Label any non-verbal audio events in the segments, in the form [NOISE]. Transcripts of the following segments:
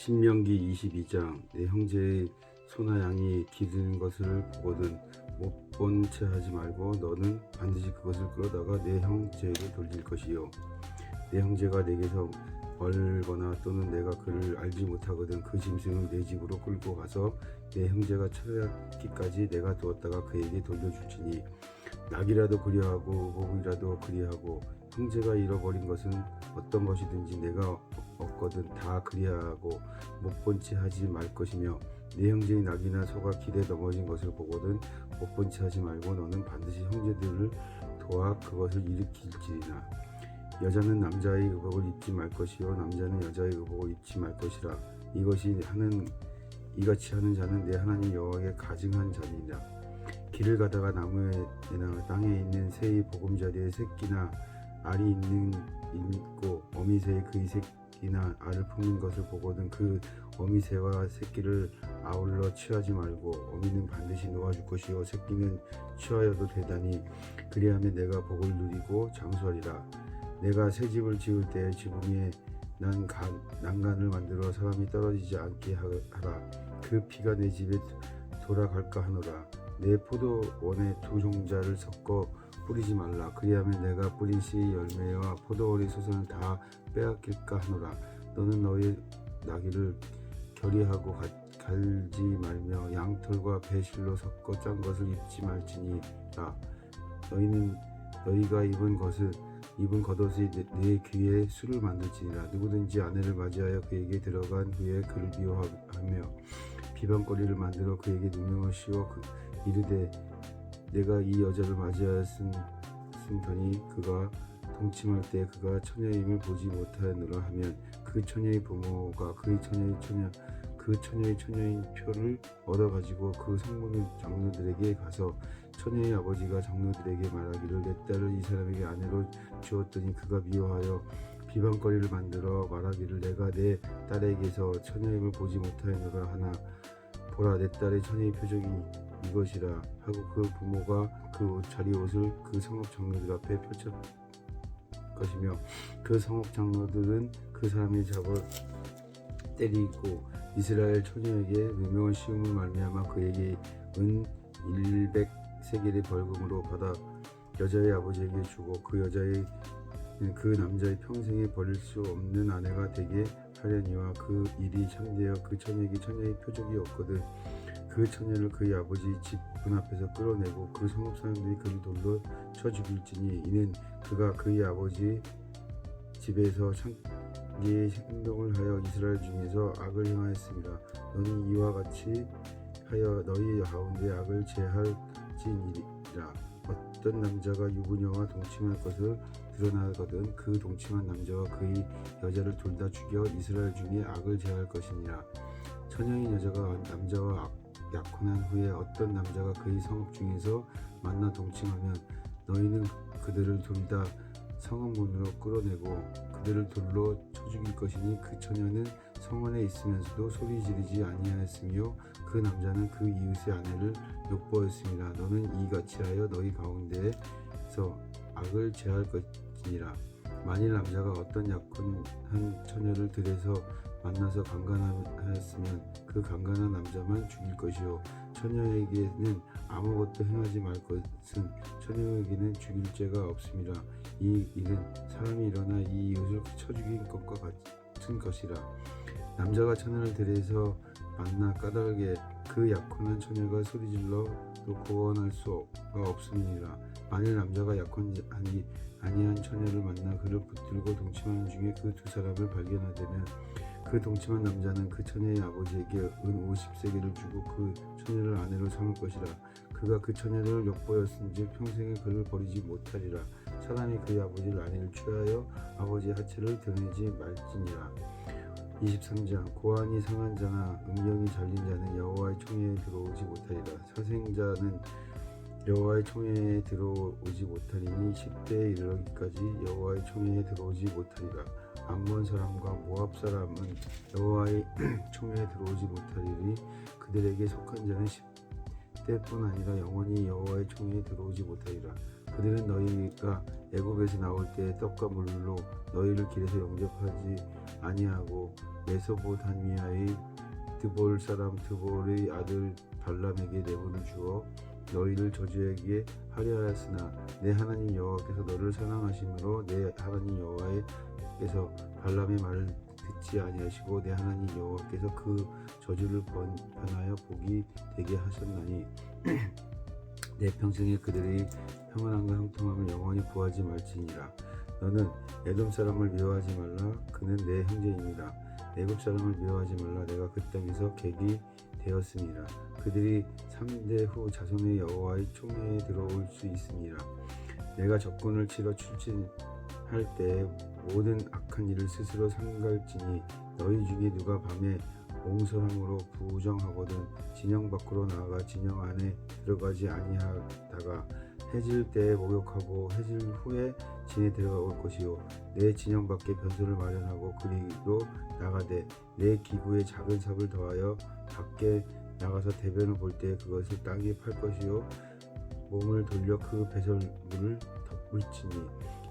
신명기 22장 내 형제의 소나 양이 기르는 것을 보거든 못 본 채 하지 말고 너는 반드시 그것을 끌어다가 내 형제에게 돌릴 것이요. 내 형제가 내게서 멀거나 또는 내가 그를 알지 못하거든 그 짐승을 내 집으로 끌고 가서 내 형제가 찾아기까지 내가 두었다가 그에게 돌려줄지니 낙이라도 그리하고 목이라도 그리하고 형제가 잃어버린 것은 어떤 것이든지 내가 없거든 다 그리하고 못 본 채 하지 말 것이며 내 형제의 낙이나 소가 길에 넘어진 것을 보거든 못 본 채 하지 말고 너는 반드시 형제들을 도와 그것을 일으킬지니라. 여자는 남자의 의복을 입지 말 것이요 남자는 여자의 의복을 입지 말 것이라. 이것이 하는 이같이 하는 자는 내 하나님 여호와께 가증한 자니라. 길을 가다가 나무에나 땅에 있는 새의 보금자리에 새끼나 알이 있는 있고 어미새의 그의 새끼 나 알을 품는 것을 보거든 그 어미 새와 새끼를 아울러 취하지 말고 어미는 반드시 놓아줄 것이요 새끼는 취하여도 되다니. 그리하면 내가 복을 누리고 장수하리라. 내가 새 집을 지을 때 지붕 위에 난 간, 난간을 만들어 사람이 떨어지지 않게 하- 하라. 그 피가 내 집에 돌아갈까 하노라 내 포도원에 두 종자를 섞어 뿌리지 말라. 그리하면 내가 뿌린 씨 열매와 포도원의 소선을 다 빼앗길까 하노라. 너는 너의 나귀를 결의하고 가- 갈지 말며 양털과 배실로 섞어 짠 것을 입지 말지니라. 너희는 너희가 입은 것을 입은 겉옷이 내, 내 귀에 술을 만들지니라. 누구든지 아내를 맞이하여 그에게 들어간 후에 그를 미워하며 비방거리를 만들어 그에게 누명을 씌워 그, 이르되 내가 이 여자를 맞이하였으니 그가 동침할 때 그가 처녀임을 보지 못하느라 하면 그 처녀의 부모가 그 처녀의 처녀 그 처녀의 처녀인 표를 얻어 가지고 그 성문을 장로들에게 가서 처녀의 아버지가 장로들에게 말하기를 내 딸을 이 사람에게 아내로 주었더니 그가 미워하여 비방거리를 만들어 말하기를 내가 내 딸에게서 처녀임을 보지 못하였노라 하나 보라 내 딸의 처녀의 표적이 이것이라 하고 그 부모가 그 자리 옷을 그 성읍 장로들 앞에 펼쳐 것이며 그 성읍 장로들은 그 사람이 잡아 때리고 이스라엘 처녀에게 누명을 씌움을 말미암아 그에게 은 100세겔의 벌금으로 받아 여자의 아버지에게 주고 그 여자의 그 남자의 평생에 버릴 수 없는 아내가 되게 하려니와 그 일이 참되어 그 처녀에게 처녀의 표적이 없거든 그 처녀를 그의 아버지 집 문 앞에서 끌어내고 그 성읍 사람들이 그를 돌로 쳐 죽일지니 이는 그가 그의 아버지 집에서 창기의 행동을 하여 이스라엘 중에서 악을 행하였습니다. 너는 이와 같이 하여 너희 가운데 악을 제할지니라 어떤 남자가 유부녀와 동침할 것을 드러나거든 그 동침한 남자와 그의 여자를 둘 다 죽여 이스라엘 중에 악을 제할 것이니라 처녀인 여자가 남자와 악- 약혼한 후에 어떤 남자가 그의 성읍 중에서 만나 동침하면 너희는 그들을 둘 다 성읍 문으로 끌어내고 그들을 돌로 쳐 죽일 것이니 그 처녀는 성원에 있으면서도 소리 지르지 아니하였으며 그 남자는 그 이웃의 아내를 욕보였습니다. 너는 이같이 하여 너희 가운데에서 악을 제할 것이니라. 만일 남자가 어떤 약혼한 처녀를 들에서 만나서 강간하였으면 그 강간한 남자만 죽일 것이요. 처녀에게는 아무것도 행하지 말 것은 처녀에게는 죽일 죄가 없음이라 이 일은 사람이 일어나 이 이웃을 쳐 죽인 것과 같은 것이라. 남자가 처녀를 들에서 만나 까닭에 그 약혼한 처녀가 소리질러 또 구원할 수가 없음이니라 만일 남자가 약혼하니 아니한 처녀를 만나 그를 붙들고 동침하는 중에 그 두 사람을 발견하되면 그 동침한 남자는 그 처녀의 아버지에게 은 50세계를 주고 그 처녀를 아내로 삼을 것이라. 그가 그 처녀를 욕보였은즉 평생에 그를 버리지 못하리라. 사람이 그의 아버지를 아내를 취하여 아버지의 하체를 드러내지 말지니라 23장 고안이 상한 자나 음경이 잘린 자는 여호와의 총회에 들어오지 못하리라. 사생자는 여호와의 총회에 들어오지 못하리니 10대에 이르기까지 여호와의 총회에 들어오지 못하리라. 암몬 사람과 모압 사람은 여호와의 [CLEARS THROAT] 총회에 들어오지 못하리니 그들에게 속한 자는 10대뿐 아니라 영원히 여호와의 총회에 들어오지 못하리라 그들은 너희가 애굽에서 나올 때 떡과 물로 너희를 길에서 영접하지 아니하고 메소포타미아의 드볼 사람 드볼의 아들 발람에게 내분을 주어 너희를 저주하게 하려 하였으나 내 하나님 여호와께서 너를 사랑하심으로 내 하나님 여호와께서 발람의 말을 듣지 아니하시고 내 하나님 여호와께서 그 저주를 번, 변하여 복이 되게 하셨나니 [CLEARS THROAT] 내 평생에 그들의 평안함과 형통함을 영원히 구하지 말지니라. 너는 에돔 사람을 미워하지 말라. 그는 내 형제입니다. 애굽 사람을 미워하지 말라. 내가 그 땅에서 객이 되었습니다. 그들이 3대 후 자손의 여호와의 총회에 들어올 수 있습니다. 내가 적군을 치러 출진할 때 모든 악한 일을 스스로 삼갈지니 너희 중에 누가 밤에 옹설함으로 부정하거든 진영 밖으로 나아가 진영 안에 들어가지 아니하다가 해질 때에 목욕하고 해질 후에 진에 들어올 것이요. 내 진영 밖에 변소를 마련하고 그리로 나가되 내 기구에 작은 삽을 더하여 밖에 나가서 대변을 볼 때 그것을 땅에 팔 것이요. 몸을 돌려 그 배설물을 덮을지니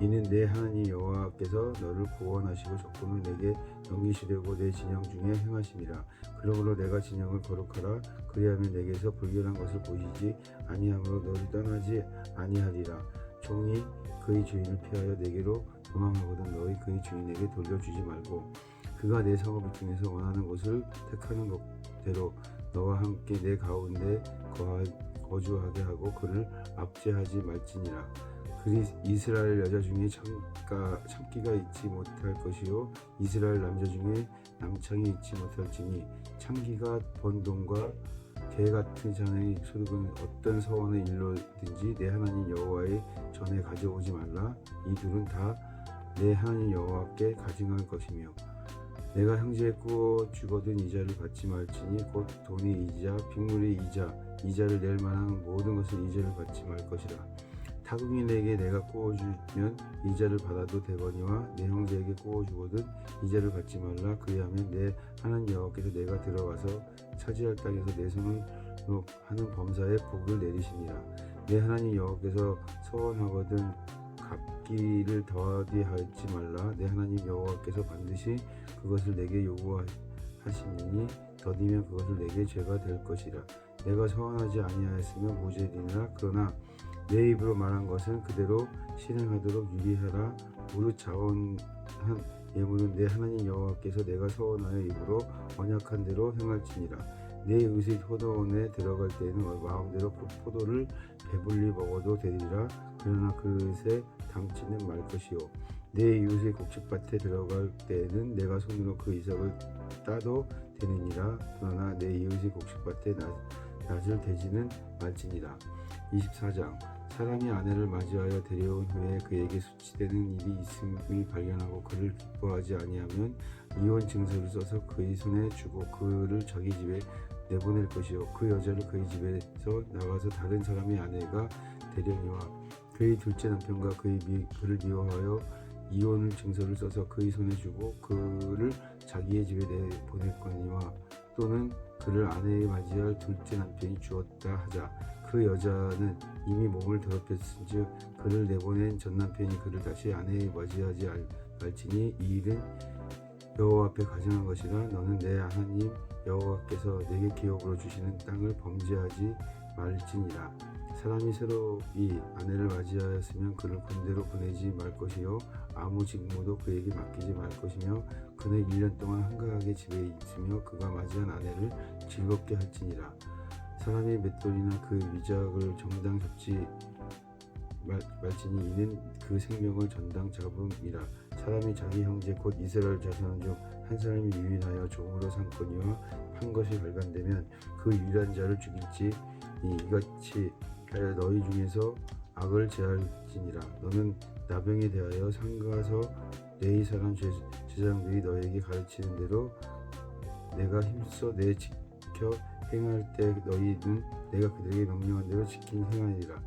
이는 내 하나님 여호와께서 너를 구원하시고 적군을 내게 넘기시려고 내 진영 중에 행하심이라. 그러므로 내가 진영을 거룩하라. 그리하면 내게서 불결한 것을 보이지 아니하므로 너를 떠나지 아니하리라. 종이 그의 주인을 피하여 내게로 도망하거든 너희 그의 주인에게 돌려주지 말고 그가 내 성읍 중에서 원하는 곳을 택하는 것대로 너와 함께 내 가운데 거주하게 하고 그를 압제하지 말지니라 그리 이스라엘 여자 중에 참가, 참기가 있지 못할 것이요. 이스라엘 남자 중에 남창이 있지 못할지니 참기가 번 돈과 개 같은 자의 소득은 어떤 서원의 일로든지 내 하나님 여호와의 전에 가져오지 말라. 이 둘은 다 내 하나님 여호와께 가증할 것이며 내가 꾸어 주거든 이자를 받지 말지니 곧 돈의 이자 빅물의 이자 이자를 낼 만한 모든 것을 이자를 받지 말 것이라 타국인에게 내가 꾸어주면 이자를 받아도 되거니와 내 형제에게 꾸어주거든 이자를 받지 말라. 그리하면 내 하나님 여호와께서 내가 들어가서 차지할 땅에서 내 손으로 하는 범사에 복을 내리시니라. 내 하나님 여호와께서 서원하거든 갚기를 더하게 하지 말라. 내 하나님 여호와께서 반드시 그것을 내게 요구하시니 더디면 그것을 내게 죄가 될 것이라. 내가 서원하지 아니하였으면 무죄니라. 그러나 내 입으로 말한 것은 그대로 실행하도록 유리하라. 무릇 자원한 예물은 내 하나님 여호와께서 내가 서원하여 입으로 언약한 대로 행할지니라. 내 의식 포도원에 들어갈 때에는 마음대로 그 포도를 배불리 먹어도 되리라. 그러나 그릇에 담지는 말 것이요. 내 이웃의 곡식밭에 들어갈 때에는 내가 손으로 그 이삭을 따도 되느니라. 그러나 내 이웃의 곡식밭에 낫, 낫을 대지는 말지니라. 24장. 사람이 아내를 맞이하여 데려온 후에 그에게 수치되는 일이 있음을 발견하고 그를 기뻐하지 아니하면 이혼 증서를 써서 그의 손에 주고 그를 자기 집에 내보낼 것이요. 그 여자를 그의 집에서 나가서 다른 사람의 아내가 되려니와 그의 둘째 남편과 그의 미, 그를 미워하여 이혼을 증서를 써서 그의 손에 주고 그를 자기의 집에 내보냈거니와 또는 그를 아내에 맞이할 둘째 남편이 주었다 하자. 그 여자는 이미 몸을 더럽혔은즉 그를 내보낸 전 남편이 그를 다시 아내에 맞이하지 말지니 이 일은 여호와 앞에 가증한 것이라 너는 내 하나님 여호와께서 내게 기업으로 주시는 땅을 범죄하지 말지니라 사람이 새로 이 아내를 맞이하였으면 그를 군대로 보내지 말 것이요. 아무 직무도 그에게 맡기지 말 것이며 그는 1년 동안 한가하게 집에 있으며 그가 맞이한 아내를 즐겁게 할지니라. 사람의 맷돌이나 그 위작을 정당 잡지 말, 말지니 이는 그 생명을 전당 잡음이라. 사람이 자기 형제 곧 이스라엘 자손 중 한 사람이 유인하여 종으로 삼거니와 한 것이 발간되면 그 유일한 자를 죽일지 이같이 너희 중에서 악을 제할지니라. 너는 나병에 대하여 상가서 내이 사람 제, 제장들이 너에게 가르치는 대로 내가 힘써 내 지켜 행할 때 너희는 내가 그들에게 명령한 대로 지킨 행하리라.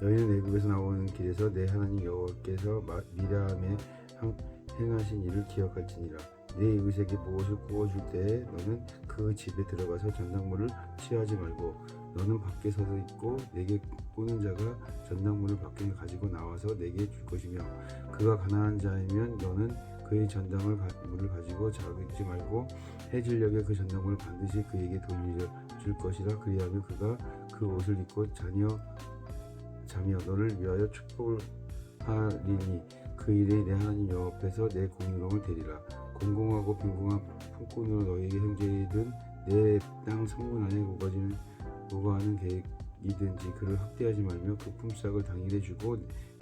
너희는 애굽에서 나오는 길에서 내 하나님 여호와께서 미라함에 행하신 일을 기억할지니라. 내 이웃에게 무엇을 구워줄 때에 너는 그 집에 들어가서 전당물을 취하지 말고 너는 밖에 서서 있고 내게 꾸는 자가 전당물을 밖에 가지고 나와서 내게 줄 것이며 그가 가난한 자이면 너는 그의 전당을 가- 물을 가지고 자극지 말고 해질녘에 그 전당물을 반드시 그에게 돌려 줄 것이라 그리하면 그가 그 옷을 입고 자녀 자며 너를 위하여 축복을 하리니 그 일에 내 하나님 여호와 앞에서 내 공의로움을 되리라. 공공하고 빈궁한 품꾼으로 너에게 형제이든 내 땅 성문 안에 우거지는 우거하는 계획이든지 그를 학대하지 말며 그 품삯을 당일에 주고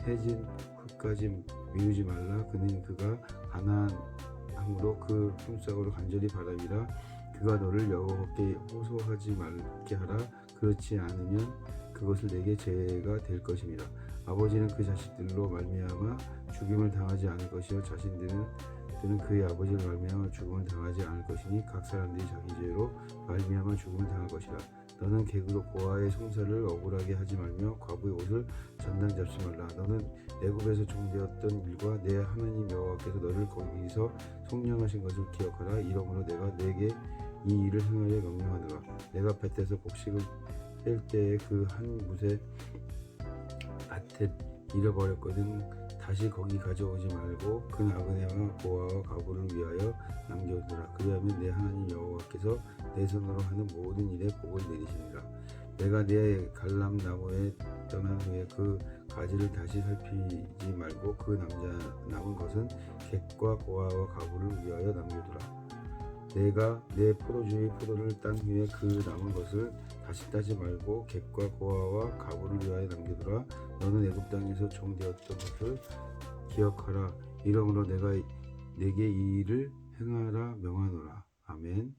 해진 후까지 미루지 말라. 그는 그가 가난함으로 그 품삯으로 간절히 바라리라. 그가 너를 여호와께 호소하지 말게 하라. 그렇지 않으면 그것을 내게 죄가 될 것입니다 아버지는 그 자식들로 말미암아 죽임을 당하지 않을 것이요. 자신들은 들은 그의 아버지를 말미암아 죽음을 당하지 않을 것이니 각 사람들이 자기 죄로 말미암아 죽음을 당할 것이라 너는 객으로 고아의 송사를 억울하게 하지 말며 과부의 옷을 전당 잡지 말라. 너는 애굽에서 종되었던 일과 내 하나님 여호와께서 너를 거기서 속량하신 것을 기억하라. 이러므로 내가 내게 이 일을 행하여 명령하노라. 내가 뱃에서 곡식을 뺄 때에 그 한 무새 밭에 잃어버렸거든 다시 거기 가져오지 말고 그 나그네와 고아와 가부를 위하여 남겨두라. 그리하면 내 하나님 여호와께서 내 손으로 하는 모든 일에 복을 내리시니라. 내가 내 갈람 나무에 떠난 후에 그 가지를 다시 살피지 말고 그 남자 남은 것은 객과 고아와 가부를 위하여 남겨두라 내가 내 포도주의 포도를 딴 후에 그 남은 것을 다시 따지 말고 객과 고아와 가부를 위하여 남겨두라. 너는 애굽 땅에서 종되었던 것을 기억하라. 이러므로 내가 내게 이 일을 행하라 명하노라. 아멘